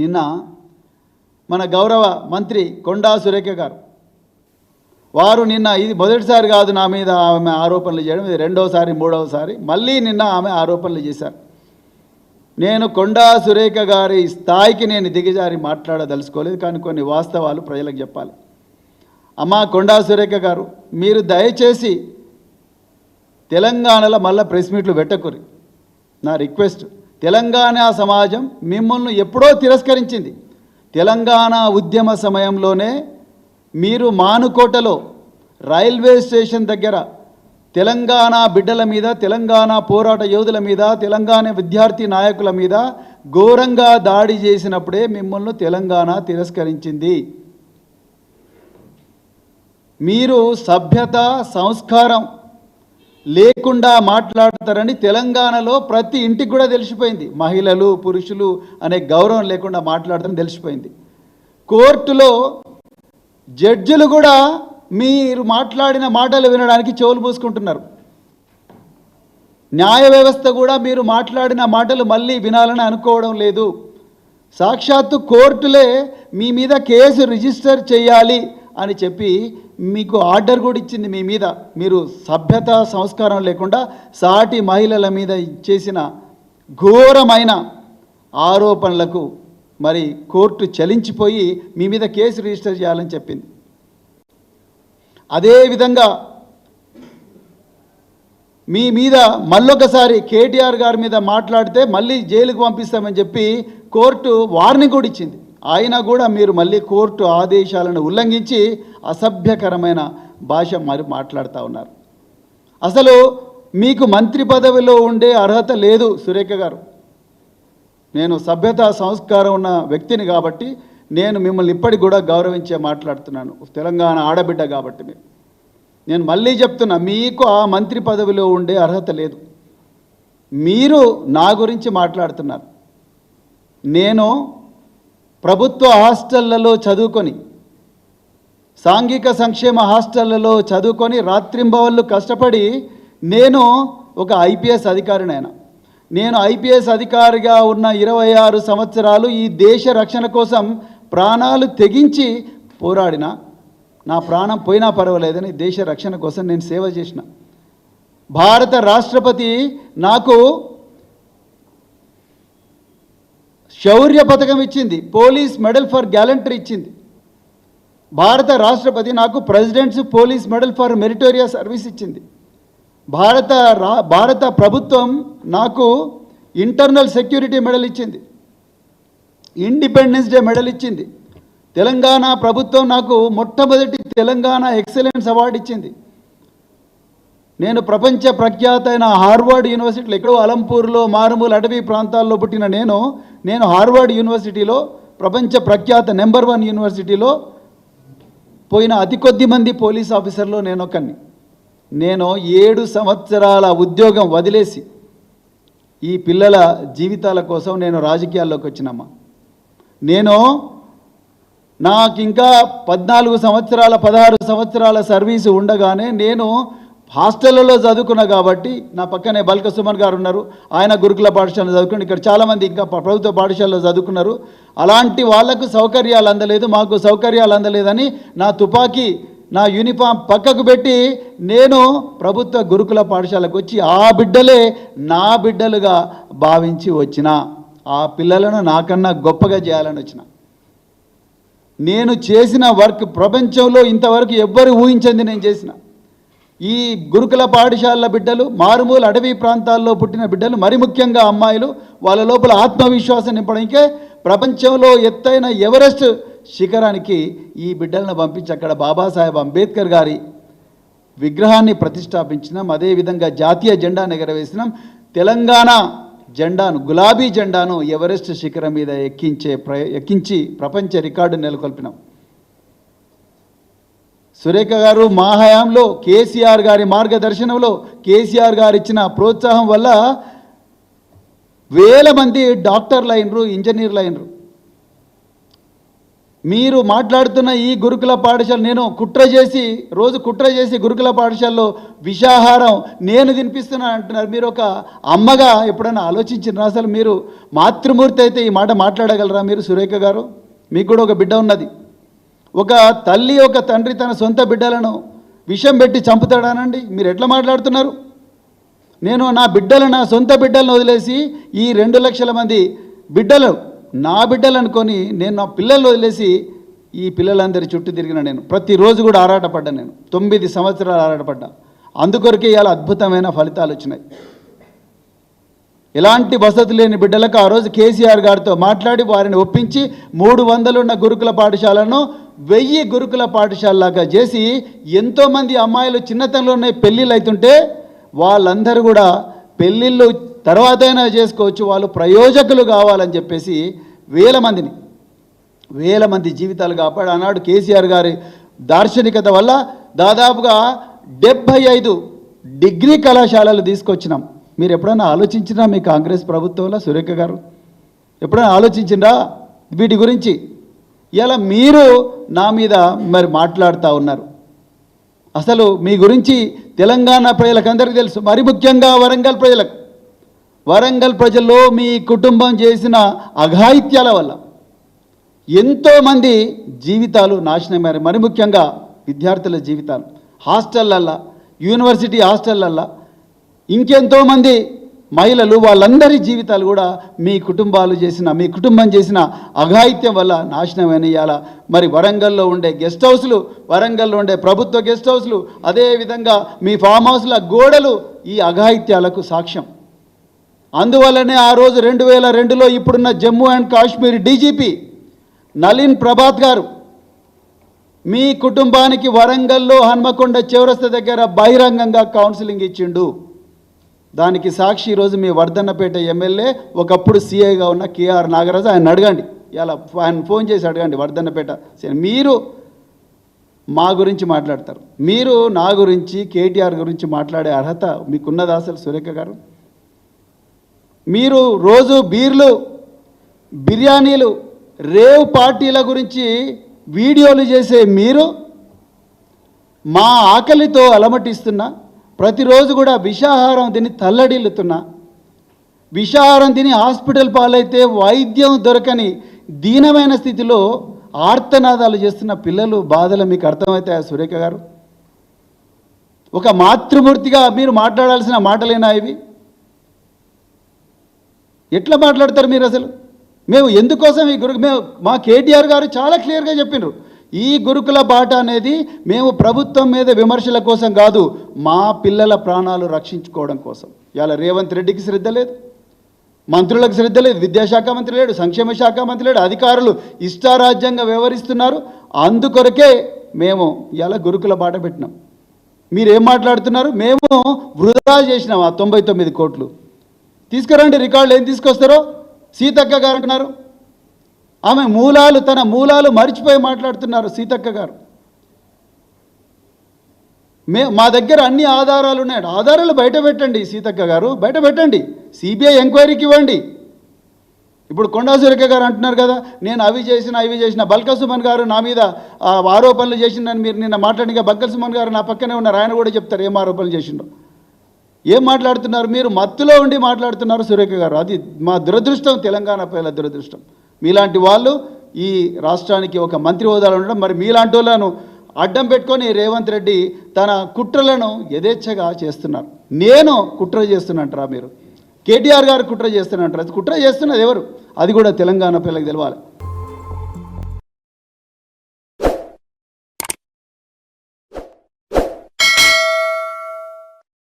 నిన్న మన గౌరవ మంత్రి కొండా సురేఖ గారు. వారు నిన్న ఇది మొదటిసారి కాదు నా మీద ఆమె ఆరోపణలు చేయడం. ఇది రెండవసారి మూడవసారి మళ్ళీ నిన్న ఆమె ఆరోపణలు చేశారు. నేను కొండా సురేఖ గారి స్థాయికి నేను దిగజారి మాట్లాడదలుచుకోలేదు. కానీ కొన్ని వాస్తవాలు ప్రజలకు చెప్పాలి. అమ్మా కొండా సురేఖ గారు మీరు దయచేసి తెలంగాణలో మళ్ళీ ప్రెస్ మీట్లు పెట్టకూరి నా రిక్వెస్ట్ తెలంగాణ సమాజం మిమ్మల్ని ఎప్పుడో తిరస్కరించింది. తెలంగాణ ఉద్యమ సమయంలోనే మీరు మానుకోటలో రైల్వే స్టేషన్ దగ్గర తెలంగాణ బిడ్డల మీద తెలంగాణ పోరాట యోధుల మీద తెలంగాణ విద్యార్థి నాయకుల మీద ఘోరంగా దాడి చేసినప్పుడే మిమ్మల్ని తెలంగాణ తిరస్కరించింది. మీరు సభ్యత సంస్కారం లేకుండా మాట్లాడతారని తెలంగాణలో ప్రతి ఇంటికి కూడా తెలిసిపోయింది. మహిళలు పురుషులు అనే గౌరవం లేకుండా మాట్లాడతారని తెలిసిపోయింది. కోర్టులో జడ్జిలు కూడా మీరు మాట్లాడిన మాటలు వినడానికి చెవులు పూసుకుంటున్నారు న్యాయ వ్యవస్థ కూడా మీరు మాట్లాడిన మాటలు మళ్ళీ వినాలని అనుకోవడం లేదు. సాక్షాత్తు కోర్టులే మీ మీద కేసు రిజిస్టర్ చేయాలి అని చెప్పి మీకు ఆర్డర్ కూడా ఇచ్చింది మీ మీద. మీరు సభ్యత సంస్కారం లేకుండా సాటి మహిళల మీద చేసిన ఘోరమైన ఆరోపణలకు మరి కోర్టు చలించిపోయి మీ మీద కేసు రిజిస్టర్ చేయాలని చెప్పింది. అదేవిధంగా మీ మీద మళ్ళొకసారి కేటీఆర్ గారి మీద మాట్లాడితే మళ్ళీ జైలుకు పంపిస్తామని చెప్పి కోర్టు వార్నింగ్ కూడా ఇచ్చింది. అయినా కూడా మీరు మళ్ళీ కోర్టు ఆదేశాలను ఉల్లంఘించి అసభ్యకరమైన భాష మరి మాట్లాడుతూ ఉన్నారు. అసలు మీకు మంత్రి పదవిలో ఉండే అర్హత లేదు సురేఖ గారు. నేను సభ్యత సంస్కారం ఉన్న వ్యక్తిని కాబట్టి నేను మిమ్మల్ని ఇప్పటికి కూడా గౌరవించే మాట్లాడుతున్నాను. తెలంగాణ ఆడబిడ్డ కాబట్టి మీరు. నేను మళ్ళీ చెప్తున్నా మీకు ఆ మంత్రి పదవిలో ఉండే అర్హత లేదు. మీరు నా గురించి మాట్లాడుతున్నారు. నేను ప్రభుత్వ హాస్టళ్ళలో చదువుకొని సాంఘిక సంక్షేమ హాస్టళ్ళలో చదువుకొని రాత్రింబవళ్ళు కష్టపడి నేను ఒక ఐపీఎస్ అధికారినైనా. నేను ఐపీఎస్ అధికారిగా ఉన్న ఇరవై ఆరు సంవత్సరాలు ఈ దేశ రక్షణ కోసం ప్రాణాలు తెగించి పోరాడిన. నా ప్రాణం పోయినా పర్వాలేదని దేశ రక్షణ కోసం నేను సేవ చేసిన. భారత రాష్ట్రపతి నాకు శౌర్య పథకం ఇచ్చింది. పోలీస్ మెడల్ ఫర్ గ్యాలంటరీ ఇచ్చింది. భారత రాష్ట్రపతి నాకు presidents police medal for meritorious service ఇచ్చింది. భారత రా భారత ప్రభుత్వం నాకు ఇంటర్నల్ సెక్యూరిటీ మెడల్ ఇచ్చింది. ఇండిపెండెన్స్ డే మెడల్ ఇచ్చింది. తెలంగాణ ప్రభుత్వం నాకు మొట్టమొదటి తెలంగాణ ఎక్సలెన్స్ అవార్డు ఇచ్చింది. నేను ప్రపంచ ప్రఖ్యాత అయిన హార్వర్డ్ యూనివర్సిటీలో ఎక్కడో అలంపూర్లో మారుమూల అటవీ ప్రాంతాల్లో పుట్టిన నేను నేను హార్వర్డ్ యూనివర్సిటీలో ప్రపంచ ప్రఖ్యాత నెంబర్ వన్ యూనివర్సిటీలో పోయిన అతి కొద్ది మంది పోలీస్ ఆఫీసర్లో నేను ఒకరిని నేను ఏడు సంవత్సరాల ఉద్యోగం వదిలేసి ఈ పిల్లల జీవితాల కోసం నేను రాజకీయాల్లోకి వచ్చినమ్మా. నేను నాకు ఇంకా పద్నాలుగు సంవత్సరాల పదహారు సంవత్సరాల సర్వీసు ఉండగానే నేను హాస్టళ్ళలో చదువుకున్నా కాబట్టి నా పక్కనే బల్క సుమన్ గారు ఉన్నారు. ఆయన గురుకుల పాఠశాల చదువుకుని ఇక్కడ చాలామంది ఇంకా ప్రభుత్వ పాఠశాలలో చదువుకున్నారు. అలాంటి వాళ్ళకు సౌకర్యాలు అందలేదు మాకు సౌకర్యాలు అందలేదని నా తుపాకీ నా యూనిఫామ్ పక్కకు పెట్టి నేను ప్రభుత్వ గురుకుల పాఠశాలకు వచ్చి ఆ బిడ్డలే నా బిడ్డలుగా భావించి వచ్చిన ఆ పిల్లలను నాకన్నా గొప్పగా చేయాలని వచ్చిన. నేను చేసిన వర్క్ ప్రపంచంలో ఇంతవరకు ఎవ్వరు ఊహించింది నేను చేసిన. ఈ గురుకుల పాఠశాలల బిడ్డలు మారుమూల అడవి ప్రాంతాల్లో పుట్టిన బిడ్డలు మరి ముఖ్యంగా అమ్మాయిలు వాళ్ళ లోపల ఆత్మవిశ్వాసం నింపడానికే ప్రపంచంలో ఎత్తైన ఎవరెస్ట్ శిఖరానికి ఈ బిడ్డలను పంపించి అక్కడ బాబాసాహెబ్ అంబేద్కర్ గారి విగ్రహాన్ని ప్రతిష్టాపించినాం. అదేవిధంగా జాతీయ జెండాను ఎగరవేసినాం తెలంగాణ జెండాను గులాబీ జెండాను ఎవరెస్ట్ శిఖరం మీద ఎక్కించే ప్ర ఎక్కించి ప్రపంచ రికార్డు నెలకొల్పినాం. సురేఖ గారు మా హయాంలో కేసీఆర్ గారి మార్గదర్శనంలో కేసీఆర్ గారు ఇచ్చిన ప్రోత్సాహం వల్ల వేల మంది డాక్టర్లు అయినరు ఇంజనీర్లు అయినరు. మీరు మాట్లాడుతున్న ఈ గురుకుల పాఠశాల నేను కుట్ర చేసి రోజు కుట్ర చేసి గురుకుల పాఠశాలలో విషాహారం నేను తినిపిస్తున్నా అంటున్నారు. మీరు ఒక అమ్మగా ఎప్పుడైనా ఆలోచించిన అసలు మీరు మాతృమూర్తి అయితే ఈ మాట మాట్లాడగలరా మీరు సురేఖ గారు? మీకు కూడా ఒక బిడ్డ ఉన్నది. ఒక తల్లి ఒక తండ్రి తన సొంత బిడ్డలను విషం పెట్టి చంపుతాడానండి? మీరు ఎట్లా మాట్లాడుతున్నారు? నేను నా బిడ్డలు నా సొంత బిడ్డలను వదిలేసి ఈ రెండు లక్షల మంది బిడ్డలు నా బిడ్డలు అనుకొని నేను నా పిల్లలను వదిలేసి ఈ పిల్లలందరి చుట్టూ తిరిగిన నేను. ప్రతిరోజు కూడా ఆరాటపడ్డా నేను. తొమ్మిది సంవత్సరాలు ఆరాటపడ్డా. అందుకొరకే ఇవాళ అద్భుతమైన ఫలితాలు వచ్చినాయి. ఎలాంటి వసతి లేని బిడ్డలకు ఆ రోజు కేసీఆర్ గారితో మాట్లాడి వారిని ఒప్పించి మూడు వందలున్న గురుకుల పాఠశాలను వెయ్యి గురుకుల పాఠశాలలాగా చేసి ఎంతోమంది అమ్మాయిలు చిన్నతనంలోనే పెళ్ళిళ్ళు అవుతుంటే వాళ్ళందరూ కూడా పెళ్ళిళ్ళు తర్వాతైనా చేసుకోవచ్చు వాళ్ళు ప్రయోజకులు కావాలని చెప్పేసి వేల మందిని వేల మంది జీవితాలు కాపాడు ఆనాడు కేసీఆర్ గారి దార్శనికత వల్ల దాదాపుగా డెబ్భై ఐదు డిగ్రీ కళాశాలలు తీసుకొచ్చినాం. మీరు ఎప్పుడైనా ఆలోచించినా మీ కాంగ్రెస్ ప్రభుత్వంలో సురేఖ గారు? ఎప్పుడైనా ఆలోచించిందా వీటి గురించి ఇలా మీరు నా మీద మరి మాట్లాడుతూ ఉన్నారు. అసలు మీ గురించి తెలంగాణ ప్రజలకందరికీ తెలుసు. మరి ముఖ్యంగా వరంగల్ ప్రజలకు. వరంగల్ ప్రజల్లో మీ కుటుంబం చేసిన అఘాయిత్యాల వల్ల ఎంతోమంది జీవితాలు నాశనమయ్యారు మరి ముఖ్యంగా విద్యార్థుల జీవితాలు. హాస్టళ్ళల్లో యూనివర్సిటీ హాస్టళ్ళల్లో ఇంకెంతోమంది మహిళలు వాళ్ళందరి జీవితాలు కూడా మీ కుటుంబాలు చేసిన మీ కుటుంబం చేసిన అఘాయిత్యం వల్ల నాశనం ఇవాళ మరి వరంగల్లో ఉండే గెస్ట్ హౌస్లు వరంగల్లో ఉండే ప్రభుత్వ గెస్ట్ హౌస్లు అదేవిధంగా మీ ఫామ్ హౌస్ల గోడలు ఈ అఘాయిత్యాలకు సాక్ష్యం. అందువల్లనే ఆ రోజు రెండు వేల రెండులో ఇప్పుడున్న జమ్మూ అండ్ కాశ్మీర్ డీజీపీ నలిన్ ప్రభాత్ గారు మీ కుటుంబానికి వరంగల్లో హన్మకొండ చివరస్త దగ్గర బహిరంగంగా కౌన్సిలింగ్ ఇచ్చిండు. దానికి సాక్షి ఈరోజు మీ వర్ధన్నపేట ఎమ్మెల్యే ఒకప్పుడు సీఐగా ఉన్న కేఆర్ నాగరాజు. ఆయన అడగండి. ఇలా ఆయన ఫోన్ చేసి అడగండి వర్ధన్నపేట మీరు మా గురించి మాట్లాడతారు. మీరు నా గురించి కేటీఆర్ గురించి మాట్లాడే అర్హత మీకున్నదా అసలు సురేఖ గారు? మీరు రోజు బీర్లు బిర్యానీలు రేవ్ పార్టీల గురించి వీడియోలు చేసే మీరు మా ఆకలితో అలమటిస్తున్నా ప్రతిరోజు కూడా విషాహారం తిని తల్లడిల్లుతున్నా. విషాహారం తిని హాస్పిటల్ పాలైతే వైద్యం దొరకని దీనమైన స్థితిలో ఆర్తనాదాలు చేస్తున్న పిల్లలు బాధలు మీకు అర్థమవుతాయా సురేఖ గారు? ఒక మాతృమూర్తిగా మీరు మాట్లాడాల్సిన మాటలేనా ఇవి? ఎట్లా మాట్లాడతారు మీరు అసలు? మేము ఎందుకోసం ఈ గురు మేము మా కేటీఆర్ గారు చాలా క్లియర్గా చెప్పిండ్రు ఈ గురుకుల బాట అనేది మేము ప్రభుత్వం మీద విమర్శల కోసం కాదు మా పిల్లల ప్రాణాలు రక్షించుకోవడం కోసం. ఇవాళ రేవంత్ రెడ్డికి శ్రద్ధ లేదు. మంత్రులకు శ్రద్ధ లేదు. విద్యాశాఖ మంత్రి లేడు సంక్షేమ శాఖ మంత్రి లేడు అధికారులు ఇష్టారాజ్యంగా వ్యవహరిస్తున్నారు. అందుకొరకే మేము ఇలా గురుకుల బాట పెట్టినాం. మీరు ఏం మాట్లాడుతున్నారు? మేము వృధా చేసినాం ఆ తొంభై తొమ్మిది కోట్లు. తీసుకురండి రికార్డులు ఏం తీసుకొస్తారో? సీతక్క గారు అంటున్నారు. ఆమె మూలాలు తన మూలాలు మర్చిపోయి మాట్లాడుతున్నారు సీతక్క గారు. మే మా దగ్గర అన్ని ఆధారాలు ఉన్నాయి. ఆధారాలు బయట పెట్టండి సీతక్క గారు బయట పెట్టండి. సిబిఐ ఎంక్వైరీకి ఇవ్వండి. ఇప్పుడు కొండా సురేఖ గారు అంటున్నారు కదా నేను అవి చేసిన ఇవి చేసిన బల్క సుమన్ గారు నా మీద ఆరోపణలు చేసిందని మీరు నిన్న మాట్లాడిగా బల్క సుమన్ గారు నా పక్కనే ఉన్నారు ఆయన కూడా చెప్తారు ఏం ఆరోపణలు చేసిండో ఏం మాట్లాడుతున్నారు మీరు? మత్తులో ఉండి మాట్లాడుతున్నారు సురేఖ గారు. అది మా దురదృష్టం తెలంగాణ ప్రజల దురదృష్టం. మీలాంటి వాళ్ళు ఈ రాష్ట్రానికి ఒక మంత్రి హోదాలో ఉండడం మరి మీలాంటి వాళ్ళను అడ్డం పెట్టుకొని రేవంత్ రెడ్డి తన కుట్రలను యథేచ్ఛగా చేస్తున్నారు. నేను కుట్ర చేస్తున్నట్రా మీరు? కేటీఆర్ గారు కుట్ర చేస్తున్నట్రా? కుట్ర చేస్తున్నది ఎవరు? అది కూడా తెలంగాణ పిల్లలకు తెలవాలి.